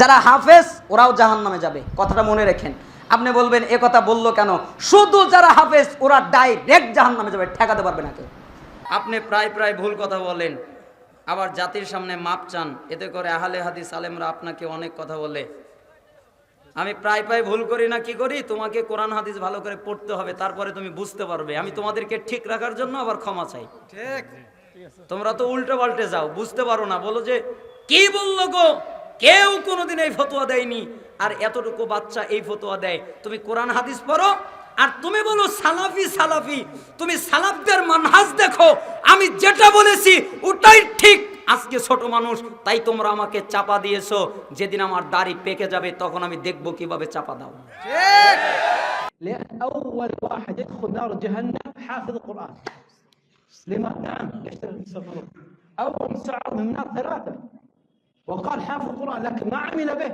যারা হাফেজ ওরাও জাহান নামে যাবে। কথাটা মনে রেখেন। আপনি বলবেন এ কথা বলল কেন? শুধু যারা হাফেজ ওরা ডাইরেক্ট জাহান নামে যাবে ঠেকাতে পারবে না কেউ। আপনি প্রায় প্রায় ভুল কথা বলেন। আবার জাতির সামনে মাপ চান। এতে করে আহলে হাদিস আলেমরা আপনাকে অনেক কথা বলে। আমি প্রায় প্রায় ভুল করি না কি করি? তোমাকে কোরআন হাদিস ভালো করে পড়তে হবে তারপরে তুমি বুঝতে পারবে। আমি তোমাদেরকে ঠিক রাখার জন্য আবার ক্ষমা চাই। ঠিক তোমরা তো উল্টে পাল্টে যাও বুঝতে পারো না। বলো যে কি বলল গো? কেউ কোনোদিন এই ফতোয়া দেয়নি আর এতটুকু বাচ্চা এই ফতোয়া দেয় তুমি কোরআন হাদিস পড়ো আর তুমি বলো সালাফি সালাফি তুমি সালাফদের মানহাজ দেখো আমি যেটা বলেছি ওটাই ঠিক আজকে ছোট মানুষ তাই তোমরা আমাকে চাপা দিয়েছো যেদিন আমার দাড়ি পেকে যাবে তখন আমি দেখবো কিভাবে চাপা দাও ঠিক لأن أول واحد يدخل نار جهنم حافظ القرآن لما نعم ليش تستغفرون أول سعر من النار ثلاثة وقال حافظ القرآن لكن ما عمل به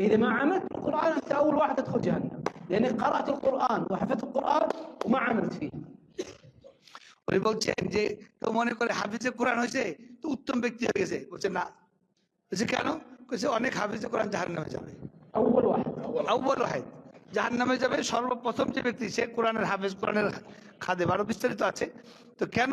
إذا ما عملت بالقرآن أنت أول واحد تدخل جهنم لأنك قرأت القرآن وحفظت القرآن وما عملت فيه উনি বলছেন যে কেউ মনে করে হাফিজে কোরআন হয়েছে তো উত্তম ব্যক্তি হয়ে গেছে বলছে না বলছে কেন বলছে অনেক হাফিজে কোরআন জাহান নামে যাবে أول واحد আউ্বল ওয়াহিদ জাহান নামে যাবে সর্বপ্রথম যে ব্যক্তি সে কোরআনের হাফেজ কোরআনের খাদে আরো বিস্তারিত আছে তো কেন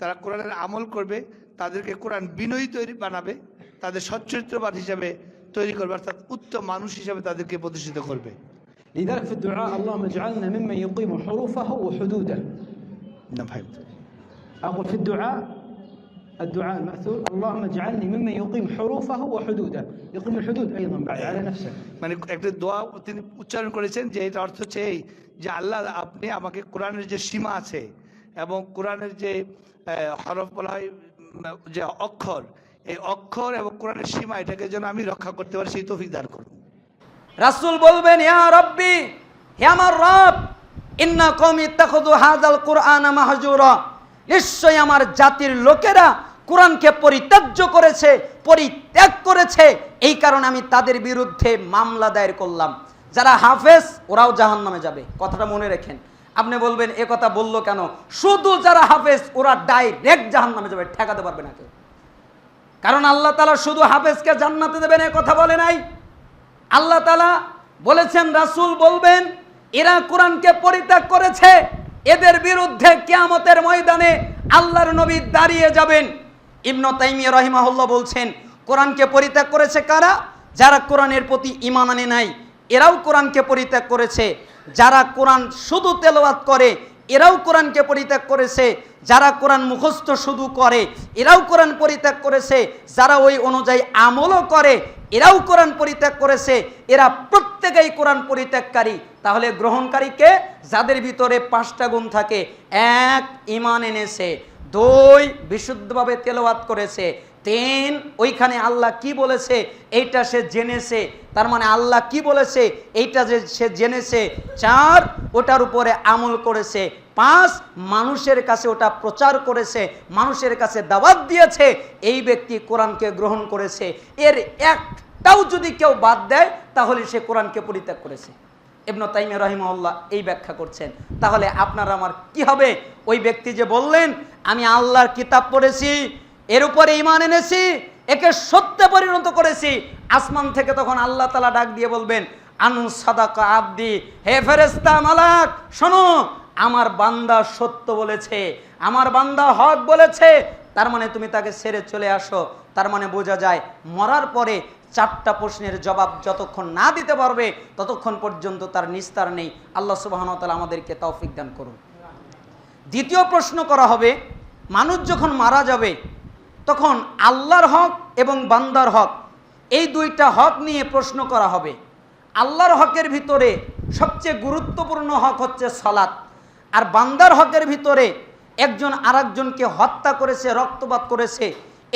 তারা কোরআনের আমল করবে তাদেরকে কোরআন বিনয়ী তৈরি বানাবে তাদের সচ্চরিত্রবাদ হিসাবে তৈরি করবে অর্থাৎ উত্তম মানুষ হিসাবে তাদেরকে প্রতিষ্ঠিত করবে لذلك في الدعاء اللهم اجعلنا ممن يقيم حروفه وحدوده না ভাই أقول في الدعاء الدعاء المأثور اللهم اجعلني ممن يقيم حروفه وحدوده يقيم الحدود أيضا بعد على نفسه মানে একটা দোয়া তিনি উচ্চারণ করেছেন যে এটা অর্থ হচ্ছে এই যে আল্লাহ আপনি আমাকে কোরআনের যে সীমা আছে এবং কোরআনের যে হরফ বলা হয় যে অক্ষর, এই অক্ষর এবং কোরআনের সীমা এটাকে যেন আমি রক্ষা করতে পারি, সেই তৌফিক দান করুন। রাসূল বলবেন, ইয়া রব্বি, হে আমার রব, ইন্না কওমি ইত্তাখাযু হাযাল কুরআন মাহজুরা। নিশ্চয় আমার জাতির লোকেরা কোরআনকে পরিত্যাজ্য করেছে, পরিত্যাগ করেছে। এই কারণে আমি তাদের বিরুদ্ধে মামলা দায়ের করলাম। যারা হাফেজ, ওরাও জাহান্নামে যাবে। কথাটা মনে রাখেন। আপনি বলবেন, এ কথা বলল কেন? শুধু যারা হাফেজ, ওরা ডাইরেক্ট জাহান্নামে যাবে, ঠেকাতে পারবে না কেউ। কারণ আল্লাহ তালা শুধু হাফেজকে জান্নাতে দেবেন, এ কথা বলে নাই। আল্লাহ তালা বলেছেন, রাসূল বলবেন, এরা কোরআনকে পরিত্যাগ করেছে, এদের বিরুদ্ধে কেয়ামতের ময়দানে আল্লাহর নবী দাঁড়িয়ে যাবেন। ইবনু তাইমিয়া রহিমাহুল্লাহ বলছেন, কোরআনকে পরিত্যাগ করেছে কারা? যারা কোরআনের প্রতি ঈমান আনে নাই, এরাও কোরআনকে পরিত্যাগ করেছে। যারা কোরআন শুধু তেলাওয়াত করে, এরাও কোরআনকে পরিত্যাগ করেছে। যারা কোরআন মুখস্থ শুধু করে, এরাও কোরআন পরিত্যাগ করেছে। যারা ওই অনুযায়ী আমলও করে, এরাও কোরআন পরিত্যাগ করেছে। এরা প্রত্যেকেই কোরআন পরিত্যাগকারী। তাহলে গ্রহণকারীকে যাদের ভিতরে পাঁচটা গুণ থাকে, এক ইমান এনেছে। দুই বিশুদ্ধভাবে তেলাওয়াত করেছে। তিন, ওইখানে আল্লাহ কি বলেছে? এইটা সে জেনেছে। তার মানে আল্লাহ কি বলেছে? এইটা যে সে জেনেছে। চার, ওটার উপরে আমল করেছে। পাঁচ, মানুষের কাছে ওটা প্রচার করেছে। মানুষের কাছে দাওয়াত দিয়েছে। এই ব্যক্তি কোরআনকে গ্রহণ করেছে। এর একটাও যদি কেউ বাদ দেয়, তাহলে সে কোরআনকে পরিত্যাগ করেছে। ইবনু তাইমিয়া রহিমাউল্লাহ এই ব্যাখ্যা করছেন। তাহলে আপনার আমার কি হবে? ওই ব্যক্তি যে বললেন আমি আল্লাহর কিতাব পড়েছি, এর উপরে ইমান এনেছি, একে সত্যে পরিণত করেছি। আসমান থেকে তখন আল্লাহ তালা ডাক দিয়ে বলবেন আনু সাদাকা আব্দি, হে ফেরেস্তা মালাক, শোনো, আমার বান্দা সত্য বলেছে, আমার বান্দা হক বলেছে, তার মানে তুমি তাকে ছেড়ে চলে আসো। তার মানে বোঝা যায়, মরার পরে চারটা প্রশ্নের জবাব যতক্ষণ না দিতে পারবে, ততক্ষণ পর্যন্ত তার নিস্তার নেই। আল্লাহ সুবাহনতালা আমাদেরকে তৌফিক দান করুন। দ্বিতীয় প্রশ্ন করা হবে, মানুষ যখন মারা যাবে, তখন আল্লাহর হক এবং বান্দার হক, এই দুইটা হক নিয়ে প্রশ্ন করা হবে। আল্লাহর হকের ভিতরে সবচেয়ে গুরুত্বপূর্ণ হক হচ্ছে সলাৎ আর বান্দার হকের ভিতরে একজন আরেকজনকে হত্যা করেছে, রক্তপাত করেছে,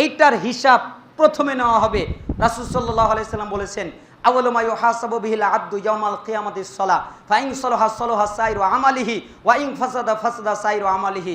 এইটার হিসাব প্রথমে নেওয়া হবে। রাসুল সাল্লাহ আলাইসাল্লাম বলেছেন আউলমা ইউহাসাবু বিহিল আব্দু ইয়াউমাল কিয়ামাতিস সালাহ ফাইন সালাহা সালাহা সাইরু আমালিহি ফাসাদা ফাসাদা আমালিহি।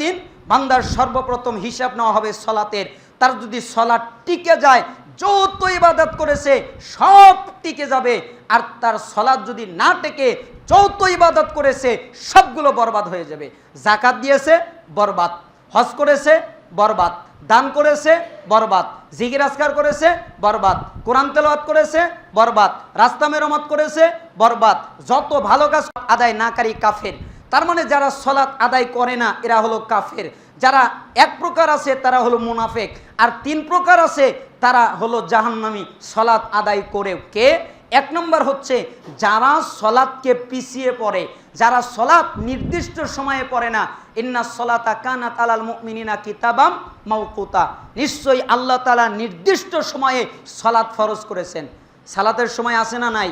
দিন বান্দার সর্বপ্রথম হিসাব নেওয়া হবে সলাতের। তার যদি সলাৎ টিকে যায়, যত ইবাদত করেছে, সব টিকে যাবে। আর তার সলাৎ যদি না টেকে, যত ইবাদত করেছে, সবগুলো বরবাদ হয়ে যাবে। জাকাত দিয়েছে, বরবাদ। হজ করেছে বরবাদ। দান করেছে, বরবাদ। জিগির আসকার করেছে, বরবাদ। কোরআন তেলাওয়াত করেছে, বরবাদ। রাস্তা মেরামত করেছে, বরবাদ। যত ভালো কাজ আদায় নাকারী কাফের। তার মানে যারা সলাৎ আদায় করে না, এরা হলো কাফের। যারা এক প্রকার আছে, তারা হলো মুনাফেক। আর তিন প্রকার আছে, তারা হলো জাহান্নামী সলাৎ আদায় করেও। কে? এক নম্বর হচ্ছে যারা সলাৎকে পিছিয়ে পড়ে, যারা সলাৎ নির্দিষ্ট সময়ে পড়ে না, ইন্না সলাতা কানা তালাল মুমিনিনা কিতাবাম মাউকুতা নিশ্চয়ই আল্লাহ তালা নির্দিষ্ট সময়ে সলাৎ ফরজ করেছেন। সালাতের সময় আছে না নাই?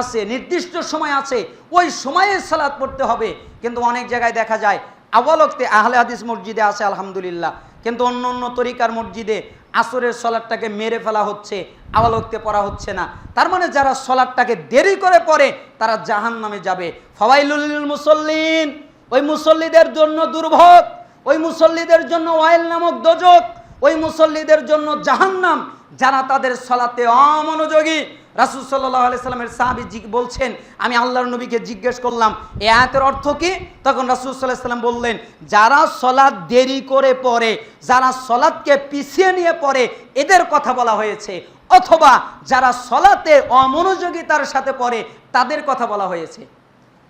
আছে, নির্দিষ্ট সময় আছে। ওই সময়ে সালাত পড়তে হবে। কিন্তু অনেক জায়গায় দেখা যায় আওয়ালকতে আহলে হাদিস মসজিদে আছে, আলহামদুলিল্লাহ। কিন্তু অন্য অন্য তরিকার মসজিদে আসরের সলাটটাকে মেরে ফেলা হচ্ছে আওয়ালকতে পড়া হচ্ছে না। তার মানে যারা সলাটটাকে দেরি করে পড়ে, তারা জাহান নামে যাবে। ফওয়াইলুল মুসল্লিন, ওই মুসল্লিদের জন্য দুর্ভোগ, ওই মুসল্লিদের জন্য ওয়াইল নামক দোজক, ওই মুসল্লিদের জন্য জাহান্নাম। যারা তাদের সলাতে অমনোযোগী রাসুল সাল্লাহ আলাইসাল্লামের সাহাবি বলছেন, আমি আল্লাহর নবীকে জিজ্ঞেস করলাম, এ আয়াতের অর্থ কি? তখন রাসুল সাল্লাহ সাল্লাম বললেন, যারা সলাদ দেরি করে পড়ে, যারা সলাদকে পিছিয়ে নিয়ে পড়ে, এদের কথা বলা হয়েছে। অথবা যারা সলাতে অমনোযোগিতার সাথে পড়ে, তাদের কথা বলা হয়েছে।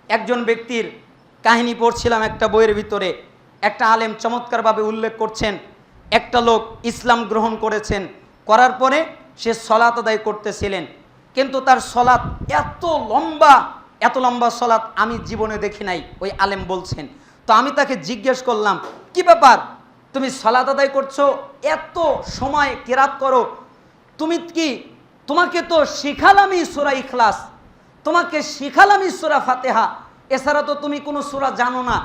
একজন ব্যক্তির কাহিনী পড়ছিলাম একটা বইয়ের ভিতরে। একটা আলেম চমৎকারভাবে উল্লেখ করছেন, একটা লোক ইসলাম গ্রহণ করেছেন, করার পরে সে সলাত আদায় করতেছিলেন। কিন্তু তার সলাৎ এত লম্বা এত লম্বা সলাৎ আমি জীবনে দেখি নাই, ওই আলেম বলছেন। তো আমি তাকে জিজ্ঞেস করলাম, কি ব্যাপার? তুমি সলাত আদায় করছ? এত সময় কেরাত করো। তুমি কি, তোমাকে তো শিখালামই সুরা ইখলাস, তোমাকে শিখালামই সুরা ফাতেহা। এছাড়া তো তুমি কোনো সুরা জানো না।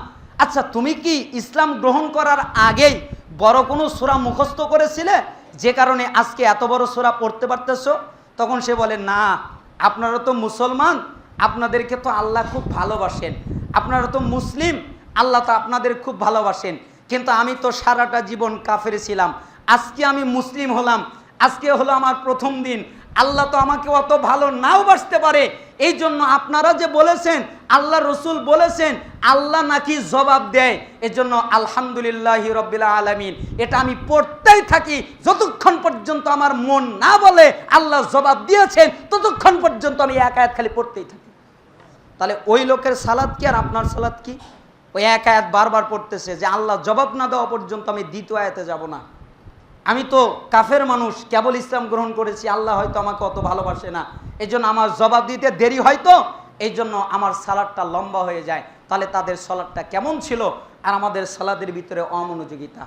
আচ্ছা তুমি কি ইসলাম গ্রহণ করার আগেই বড় কোনো সুরা মুখস্থ করেছিলে? যে কারণে আজকে এত বড় সুরা পড়তে পারতেছো? তখন সে বলে, না, আপনারা তো মুসলমান, আপনাদেরকে তো আল্লাহ খুব ভালোবাসেন। আপনারা তো মুসলিম, আল্লাহ তো আপনাদের খুব ভালোবাসেন। কিন্তু আমি তো সারাটা জীবন কাফের ছিলাম। আজকে আমি মুসলিম হলাম, আজকে হলো আমার প্রথম দিন। আল্লাহ তো আমাকে অত ভালো নাও বাসতে পারে। এই জন্য আপনারা যে বলেছেন, আল্লাহ রসুল বলেছেন আল্লাহ নাকি জবাব দেয়, এজন্য আলহামদুলিল্লাহ রব্বিল্লা আলমিন, এটা আমি পড়তেই থাকি, যতক্ষণ পর্যন্ত আমার মন না বলে আল্লাহ জবাব দিয়েছেন, ততক্ষণ পর্যন্ত আমি এক আয়াত খালি পড়তেই থাকি। তাহলে ওই লোকের সালাদ কি আর আপনার সালাদ কি? ওই এক আয়াত বারবার পড়তেছে যে আল্লাহ জবাব না দেওয়া পর্যন্ত আমি দ্বিতীয় আয়াতে যাব না। আমি তো কাফের মানুষ, কেবল ইসলাম গ্রহণ করেছি, আল্লাহ হয়তো আমাকে অত ভালোবাসে না। এই আমার জবাব দিতে দেরি হয়তো এই জন্য আমার সালাদটা লম্বা হয়ে যায়। তাহলে তাদের সলাদটা কেমন ছিল? আর আমাদের সালাদের ভিতরে অমনোযোগিতা।